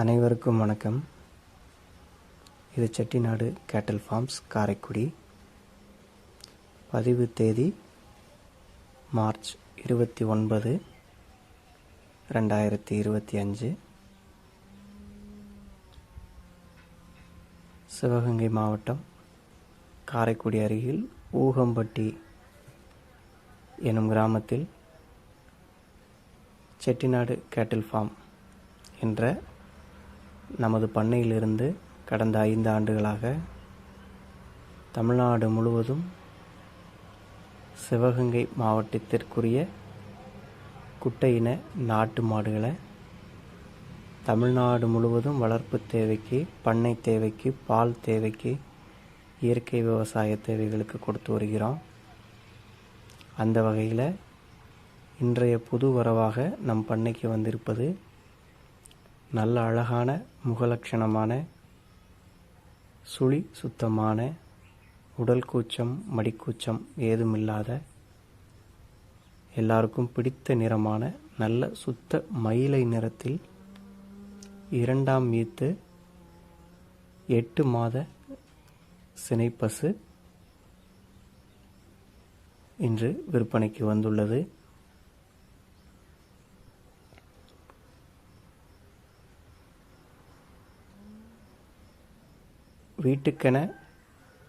அனைவருக்கும் வணக்கம். இது செட்டிநாடு கேட்டல் ஃபார்ம்ஸ் காரைக்குடி. பதிவு தேதி மார்ச் இருபத்தி ஒன்பது ரெண்டாயிரத்தி இருபத்தி அஞ்சு. சிவகங்கை மாவட்டம் காரைக்குடி அருகில் ஊகம்பட்டி எனும் கிராமத்தில் செட்டிநாடு கேட்டில் ஃபார்ம் என்ற நமது பண்ணையிலிருந்து கடந்த ஐந்து ஆண்டுகளாக தமிழ்நாடு முழுவதும் சிவகங்கை மாவட்டத்திற்குரிய குட்டையின நாட்டு மாடுகளை தமிழ்நாடு முழுவதும் வளர்ப்பு தேவைக்கு பண்ணை தேவைக்கு பால் தேவைக்கு இயற்கை விவசாய தேவைகளுக்கு கொடுத்து வருகிறோம். அந்த வகையில் இன்றைய புது வரவாக நம் பண்ணைக்கு வந்திருப்பது நல்ல அழகான முகலட்சணமான சுழி சுத்தமான உடல் கூச்சம் மடிக்கூச்சம் ஏதுமில்லாத எல்லாருக்கும் பிடித்த நிறமான நல்ல சுத்த மயிலை நிறத்தில் இரண்டாம் ஈத்து எட்டு மாத சினைப்பசு இன்று விற்பனைக்கு வந்துள்ளது. வீட்டுக்கென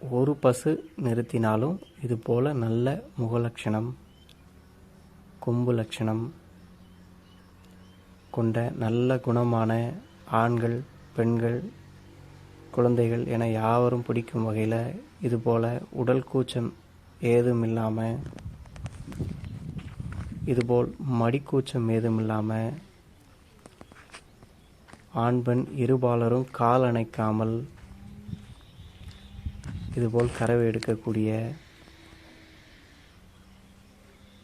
ஒரு பசு நிறுத்தினாலும் இதுபோல் நல்ல முகலட்சணம் கொம்பு லட்சணம் கொண்ட நல்ல குணமான ஆண்கள் பெண்கள் குழந்தைகள் என யாவரும் பிடிக்கும் வகையில் இதுபோல் உடல் கூச்சம் ஏதும் இல்லாமல் இதுபோல் மடிக்கூச்சம் ஏதும் இல்லாமல் ஆண் பெண் இருபாலரும் கால் அணைக்காமல் இதுபோல் கறவை எடுக்கக்கூடிய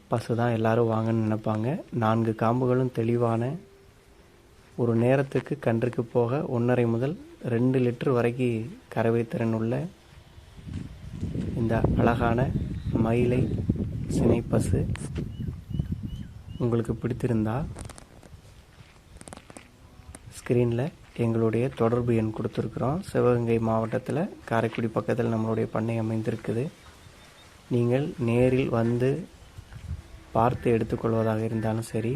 பசு தான் எல்லாரும் வாங்கன்னு நினைப்பாங்க. நான்கு காம்புகளும் தெளிவான ஒரு நேரத்துக்கு கன்றுக்கு போக ஒன்றரை முதல் ரெண்டு லிட்டர் வரைக்கும் கறவை திறன் உள்ள இந்த அழகான மயிலை சினைப்பசு உங்களுக்கு பிடித்திருந்தால் ஸ்க்ரீனில் எங்களுடைய தொடர்பு எண் கொடுத்துருக்குறோம். சிவகங்கை மாவட்டத்தில் காரைக்குடி பக்கத்தில் நம்மளுடைய பண்ணை அமைந்திருக்குது. நீங்கள் நேரில் வந்து பார்த்து எடுத்துக்கொள்வதாக இருந்தாலும் சரி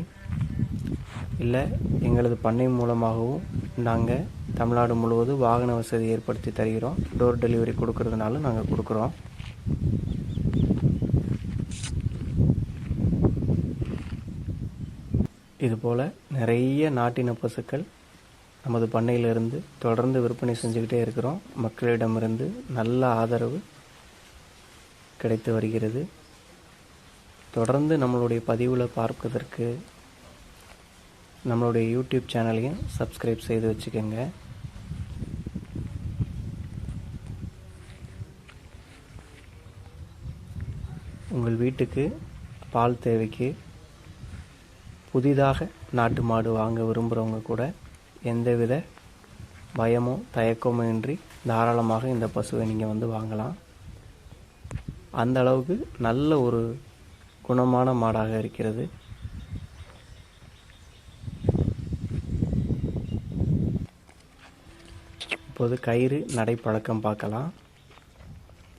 இல்லை எங்களது பண்ணை மூலமாகவும் நாங்கள் தமிழ்நாடு முழுவதும் வாகன வசதி ஏற்படுத்தி தருகிறோம். டோர் டெலிவரி கொடுக்கறதுனாலும் நாங்கள் கொடுக்குறோம். இதுபோல் நிறைய நாட்டின பசுக்கள் நமது பண்ணையிலிருந்து தொடர்ந்து விற்பனை செஞ்சுக்கிட்டே இருக்கிறோம். மக்களிடமிருந்து நல்ல ஆதரவு கிடைத்து வருகிறது. தொடர்ந்து நம்மளுடைய பதிவில் பார்ப்பதற்கு நம்மளுடைய யூடியூப் சேனலையும் சப்ஸ்கிரைப் செய்து வச்சுக்கோங்க. உங்கள் வீட்டுக்கு பால் தேவைக்கு புதிதாக நாட்டு மாடு வாங்க விரும்புகிறவங்க கூட எந்தவித பயமோ தயக்கமோ இன்றி தாராளமாக இந்த பசுவை நீங்கள் வந்து வாங்கலாம். அந்த அளவுக்கு நல்ல ஒரு குணமான மாடாக இருக்கிறது. இப்போது கயிறு நடைப்பழக்கம் பார்க்கலாம்.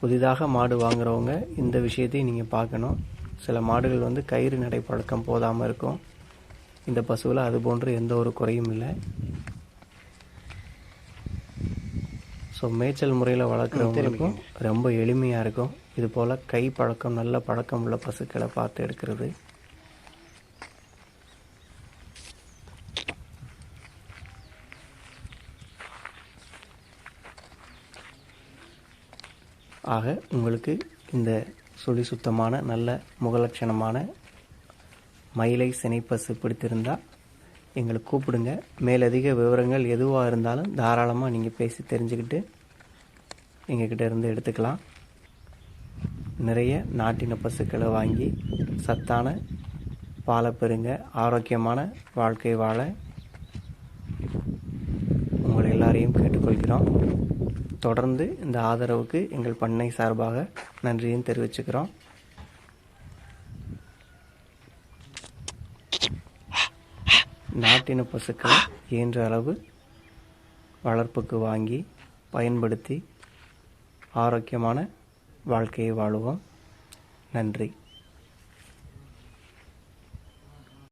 புதிதாக மாடு வாங்குறவங்க இந்த விஷயத்தையும் நீங்கள் பார்க்கணும். சில மாடுகள் வந்து கயிறு நடைப்பழக்கம் போதாமல் இருக்கும். இந்த பசுவில் அது போன்று எந்த ஒரு குறையும் இல்லை. ஸோ மேய்ச்சல் முறையில் வளர்க்குறவங்களுக்கும் ரொம்ப எளிமையாக இருக்கும். இது போல் கை பழக்கம் நல்ல பழக்கம் உள்ள பசுக்களை பார்த்து எடுக்கிறது. ஆக உங்களுக்கு இந்த சுழி சுத்தமான நல்ல முகலட்சணமான மயிலை சினைப்பசு பிடித்திருந்தால் எங்களை கூப்பிடுங்க. மேலதிக விவரங்கள் எதுவாக இருந்தாலும் தாராளமாக நீங்கள் பேசி தெரிஞ்சுக்கிட்டு எங்ககிட்ட இருந்து எடுத்துக்கலாம். நிறைய நாட்டின பசுக்களை வாங்கி சத்தான பாலை பெறுங்க. ஆரோக்கியமான வாழ்க்கை வாழ உங்கள் எல்லாரையும் கேட்டுக்கொள்கிறோம். தொடர்ந்து இந்த ஆதரவுக்கு எங்கள் பண்ணை சார்பாக நன்றியும் தெரிவிச்சுக்கிறோம். நாட்டின பசுக்கள் இயன்ற அளவு வளர்ப்புக்கு வாங்கி பயன்படுத்தி ஆரோக்கியமான வாழ்க்கையை வாழுவோம். நன்றி.